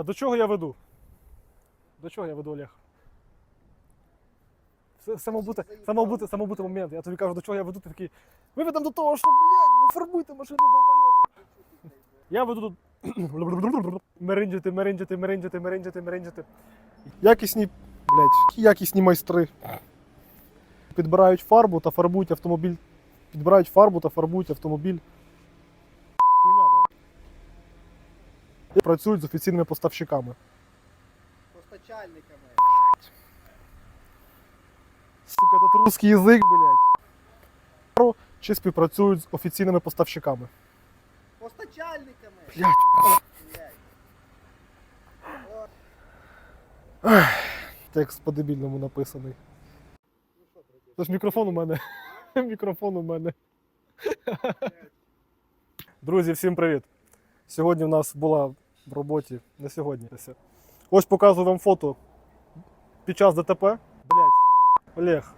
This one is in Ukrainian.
Е, До чого я веду? До чого я веду, Олег? Це, це, мав бути, це, бути, це мав бути момент. Я тобі кажу, до чого я веду, ти такий. Ми ведемо до того, що, блядь, не фарбуйте машину долбойоби. Я веду тут меринджити, меринджити, меринджити, меринджити, меринджити. Якісні, блядь, якісні майстри. Підбирають фарбу та фарбують автомобіль. Підбирають фарбу та фарбують автомобіль. Працюють з офіційними поставщиками. Постачальниками. Сука, этот русский язик, блядь. Чи співпрацюють з офіційними поставщиками. Постачальниками. Блядь. Блядь. Текст по-дебільному написаний. Це ж мікрофон у мене. Мікрофон у мене. Друзі, всім привіт! Сьогодні в нас була в роботі. на сьогодні. Ось показую вам фото під час ДТП. Блять, Олег,